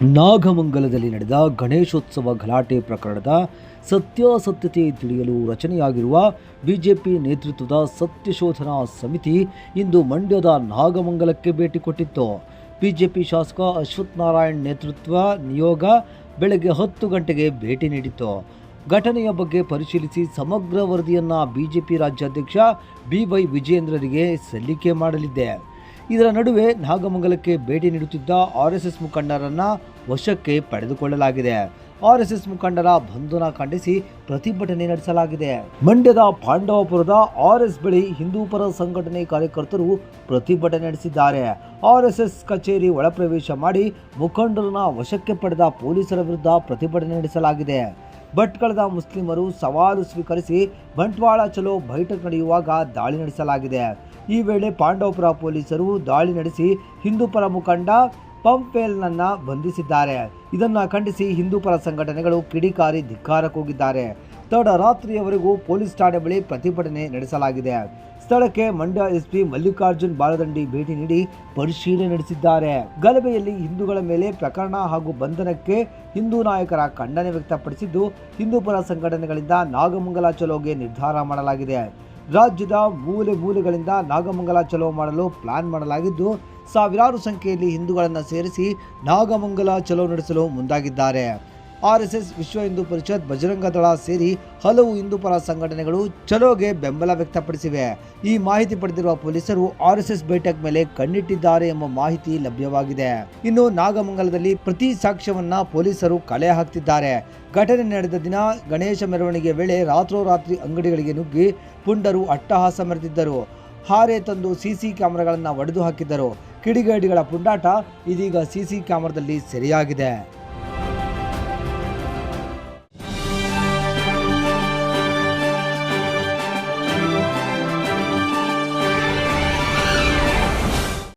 ನಾಗಮಂಗಲದಲ್ಲಿ ನಡೆದ ಗಣೇಶೋತ್ಸವ ಗಲಾಟೆ ಪ್ರಕರಣದ ಸತ್ಯಾಸತ್ಯತೆ ತಿಳಿಯಲು ರಚನೆಯಾಗಿರುವ ಬಿಜೆಪಿ ನೇತೃತ್ವದ ಸತ್ಯಶೋಧನಾ ಸಮಿತಿ ಇಂದು ಮಂಡ್ಯದ ನಾಗಮಂಗಲಕ್ಕೆ ಭೇಟಿ ಕೊಟ್ಟಿತ್ತು. ಬಿಜೆಪಿ ಶಾಸಕ ಅಶ್ವಥ್ ನಾರಾಯಣ್ ನೇತೃತ್ವ ನಿಯೋಗ ಬೆಳಗ್ಗೆ ಹತ್ತು ಗಂಟೆಗೆ ಭೇಟಿ ನೀಡಿತ್ತು. ಘಟನೆಯ ಬಗ್ಗೆ ಪರಿಶೀಲಿಸಿ ಸಮಗ್ರ ವರದಿಯನ್ನು ಬಿಜೆಪಿ ರಾಜ್ಯಾಧ್ಯಕ್ಷ ಬಿವೈ ವಿಜೇಂದ್ರರಿಗೆ ಸಲ್ಲಿಕೆ ಮಾಡಲಿದೆ ಇದರ ನಡುವೆ ನಾಗಮಂಗಲಕ್ಕೆ ಭೇಟಿ ನೀಡುತ್ತಿದ್ದ ಆರ್ಎಸ್ಎಸ್ ಮುಖಂಡರನ್ನ ವಶಕ್ಕೆ ಪಡೆದುಕೊಳ್ಳಲಾಗಿದೆ. ಆರ್ಎಸ್ಎಸ್ ಮುಖಂಡರ ಬಂಧನ ಖಂಡಿಸಿ ಪ್ರತಿಭಟನೆ ನಡೆಸಲಾಗಿದೆ. ಮಂಡ್ಯದ ಪಾಂಡವಪುರದ ಆರ್ಎಸ್ ಬಳಿ ಹಿಂದೂ ಪರ ಸಂಘಟನೆ ಕಾರ್ಯಕರ್ತರು ಪ್ರತಿಭಟನೆ ನಡೆಸಿದ್ದಾರೆ. ಆರ್ಎಸ್ಎಸ್ ಕಚೇರಿ ಒಳಪ್ರವೇಶ ಮಾಡಿ ಮುಖಂಡರನ್ನ ವಶಕ್ಕೆ ಪಡೆದ ಪೊಲೀಸರ ವಿರುದ್ಧ ಪ್ರತಿಭಟನೆ ನಡೆಸಲಾಗಿದೆ. ಭಟ್ಕಳದ ಮುಸ್ಲಿಮರು ಸವಾಲು ಸ್ವೀಕರಿಸಿ, ಬಂಟ್ವಾಳ ಚಲೋ ಬೈಠಕ್ ನಡೆಯುವಾಗ ದಾಳಿ ನಡೆಸಲಾಗಿದೆ. ಈ ವೇಳೆ ಪಾಂಡವಪುರ ಪೊಲೀಸರು ದಾಳಿ ನಡೆಸಿ ಹಿಂದೂಪರ ಮುಖಂಡ ಪಂಪೇಲ್ನನ್ನ ಬಂಧಿಸಿದ್ದಾರೆ. ಇದನ್ನು ಖಂಡಿಸಿ ಹಿಂದೂಪರ ಸಂಘಟನೆಗಳು ಕಿಡಿಕಾರಿ ಧಿಕ್ಕಾರ ಕೂಗಿದ್ದಾರೆ ತಡರಾತ್ರಿಯವರೆಗೂ ಪೊಲೀಸ್ ಠಾಣೆ ಬಳಿ ಪ್ರತಿಭಟನೆ ನಡೆಸಲಾಗಿದೆ. ಸ್ಥಳಕ್ಕೆ ಮಂಡ್ಯ ಎಸ್ಪಿ ಮಲ್ಲಿಕಾರ್ಜುನ್ ಬಾಲದಂಡಿ ಭೇಟಿ ನೀಡಿ ಪರಿಶೀಲನೆ ನಡೆಸಿದ್ದಾರೆ. ಗಲಭೆಯಲ್ಲಿ ಹಿಂದೂಗಳ ಮೇಲೆ ಪ್ರಕರಣ ಹಾಗೂ ಬಂಧನಕ್ಕೆ ಹಿಂದೂ ನಾಯಕರ ಖಂಡನೆ ವ್ಯಕ್ತಪಡಿಸಿದ್ದು ಹಿಂದೂಪರ ಸಂಘಟನೆಗಳಿಂದ ನಾಗಮಂಗಲ ಚಲೋಗೆ ನಿರ್ಧಾರ ಮಾಡಲಾಗಿದೆ. ರಾಜ್ಯದ ಮೂಲೆ ಮೂಲೆಗಳಿಂದ ನಾಗಮಂಗಲ ಚಲೋ ಮಾಡಲು ಪ್ಲಾನ್ ಮಾಡಲಾಗಿದ್ದು, ಸಾವಿರಾರು ಸಂಖ್ಯೆಯಲ್ಲಿ ಹಿಂದೂಗಳನ್ನು ಸೇರಿಸಿ ನಾಗಮಂಗಲ ಚಲೋ ನಡೆಸಲು ಮುಂದಾಗಿದ್ದಾರೆ. ಆರ್ಎಸ್ಎಸ್ ವಿಶ್ವ ಹಿಂದೂ ಪರಿಷತ್ ಬಜರಂಗ ದಳ ಸೇರಿ ಹಲವು ಹಿಂದೂ ಪರ ಸಂಘಟನೆಗಳು ಚಲೋಗೆ ಬೆಂಬಲ ವ್ಯಕ್ತಪಡಿಸಿವೆ. ಈ ಮಾಹಿತಿ ಪಡೆದಿರುವ ಪೊಲೀಸರು ಆರ್ಎಸ್ಎಸ್ ಬೈಠಕ್ ಮೇಲೆ ಕಣ್ಣಿಟ್ಟಿದ್ದಾರೆ ಎಂಬ ಮಾಹಿತಿ ಲಭ್ಯವಾಗಿದೆ. ಇನ್ನು ನಾಗಮಂಗಲದಲ್ಲಿ ಪ್ರತಿ ಸಾಕ್ಷ್ಯವನ್ನ ಪೊಲೀಸರು ಕಲೆ ಹಾಕ್ತಿದ್ದಾರೆ. ಘಟನೆ ನಡೆದ ದಿನ ಗಣೇಶ ಮೆರವಣಿಗೆ ವೇಳೆ ರಾತ್ರೋರಾತ್ರಿ ಅಂಗಡಿಗಳಿಗೆ ನುಗ್ಗಿ ಪುಂಡರು ಅಟ್ಟಹಾಸ ಮೆರೆದಿದ್ದರು. ಹಾರೆ ತಂದು ಸಿಸಿ ಕ್ಯಾಮೆರಾಗಳನ್ನು ಒಡೆದು ಹಾಕಿದ್ದರು. ಕಿಡಿಗೇಡಿಗಳ ಪುಂಡಾಟ ಇದೀಗ ಸಿಸಿ ಕ್ಯಾಮೆರಾದಲ್ಲಿ ಸೆರೆಯಾಗಿದೆ.